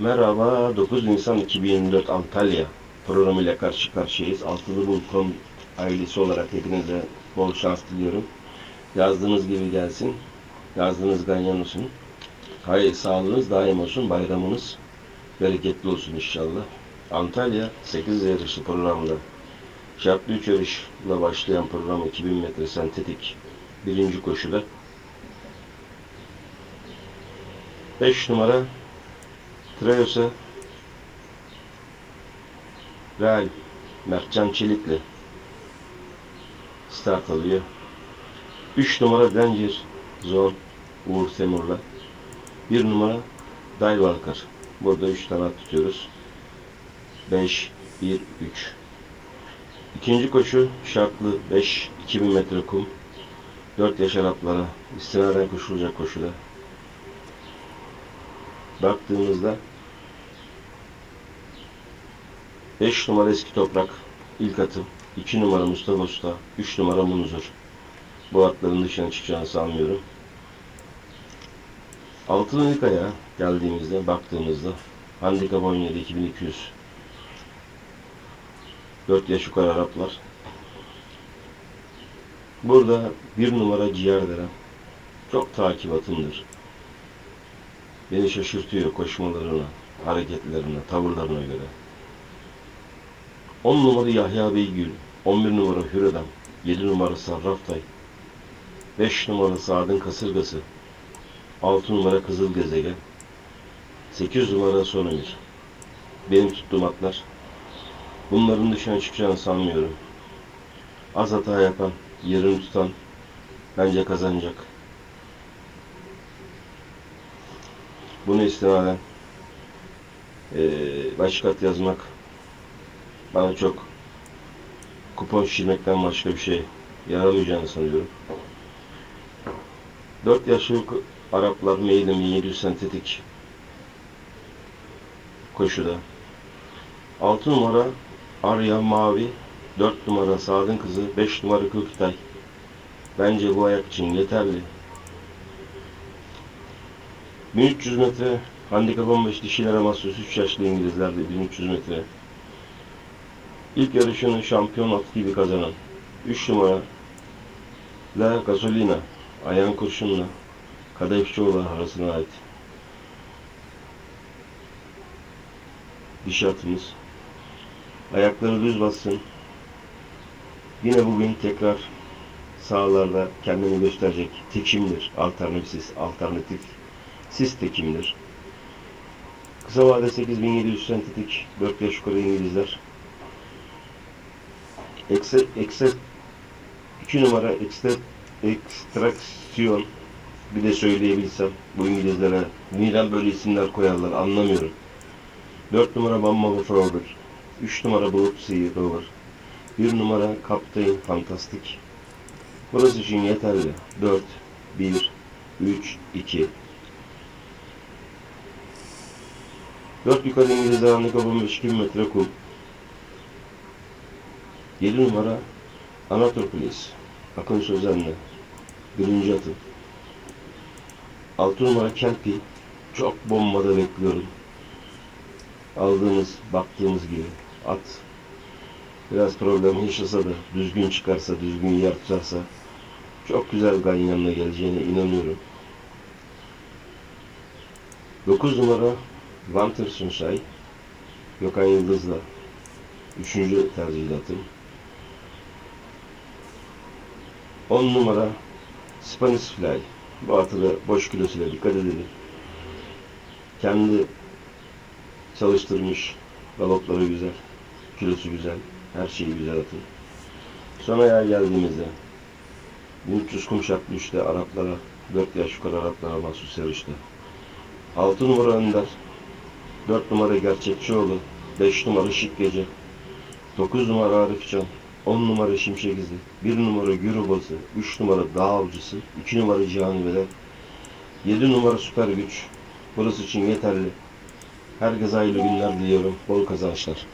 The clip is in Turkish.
Merhaba, 9 Nisan 2024 Antalya programıyla karşı karşıyayız. Altılı Bulkom ailesi olarak hepinize bol şans diliyorum. Yazdığınız gibi gelsin, yazdığınız ganyan olsun. Hayır, sağlığınız daim olsun, bayramınız bereketli olsun inşallah. Antalya 8 yarışlı programda şartlı 3 yarışla başlayan program 2000 metre sentetik birinci koşuda 5 numara Treyos'a Real Mertcan Çelik'le start alıyor. 3 numara Danger Zone Uğur Temur'la 1 numara Dayvalkar. Burada 3 tane tutuyoruz. 5, 1, 3. İkinci koşu şartlı 5, 2000 metre kum. 4 yaş Araplara istinaden koşulacak koşuda. Baktığımızda 5 numara eski toprak ilk atım. 2 numara Mustafa Usta. 3 numara Munzur. Bu atların dışına çıkacağını sanmıyorum. Altılı ilk ayağa geldiğimizde baktığımızda Handikap 17 2200 4 yaş yukarı Araplar. Burada bir numara Ciğerdere çok takip atımdır. Beni şaşırtıyor koşmalarına, hareketlerine, tavırlarına göre. 10 numara Yahya Beygül, 11 numara Hürrem, 7 numara Sarraftay, 5 numara Sadın Kasırgası, 6 numara Kızıl Gezegen, 8 numara Sonemir. Benim tuttuğum atlar. Bunların dışına çıkacağını sanmıyorum. Az hata yapan, yerini tutan bence kazanacak. Bunu istinaden eee başka at yazmak bana çok kupon şişirmekten başka bir şey yaramayacağını sanıyorum. 4 yaşlı Araplar meydan 1700 sentetik koşuda. 6 numara Arya Mavi, 4 numara Sadın Kızı, 5 numara Kılkıtay. Bence bu ayak için yeterli. 1300 metre handikap 15 dişilere mahsus 3 yaşlı İngilizlerde 1300 metre. İlk yarışını şampiyon at gibi kazanan 3 numara La Gasolina ayağın kurşunla Kadayıfçıoğlu arasına ait dişi atımız. Ayakları düz bassın. Yine bugün tekrar sahalarda kendini gösterecek tekimdir. Alternatif, alternatif sis tekimdir. Kısa vade 8700 sentetik 4 yaş yukarı İngilizler. Ekse, ekse 2 numara ekse, ekstraksiyon bir de söyleyebilsem bu İngilizlere neden böyle isimler koyarlar anlamıyorum. 4 numara Bamba Frower, 3 numara Bulut Sea Rover, 1 numara Captain Fantastik. Burası için yeterli. 4, 1, 3, 2. 4 yukarı İngilizler handikap 15 metre kum. 7 numara Anatopolis. Akın Sözen'le. Birinci atım. 6 numara Kelpi. Çok bombada bekliyorum. Aldığımız, baktığımız gibi at biraz problem yaşasa da düzgün çıkarsa, düzgün yer çok güzel ganyanla geleceğine inanıyorum. 9 numara Vanter Sunsay Gökhan Yıldız'la 3. tercihatım. 10 numara Spanish Fly bu atı da boş kilosuyla dikkat edelim. Kendi çalıştırmış. Galopları güzel. Kilosu güzel. Her şeyi güzel atın. Son ayağa geldiğimizde 1300 kum şartlı üçte Araplara 4 yaş yukarı Araplara mahsus yarıştı. 6 numara Önder 4 numara Gerçekçioğlu 5 numara Şık Gece. 9 numara Arifcan 10 numara Şimşek İzi 1 numara Gürubası 3 numara Dağ Avcısı. 2 numara Cihan Veler 7 numara Süper Güç. Burası için yeterli. Herkese hayırlı günler diliyorum. Bol kazançlar.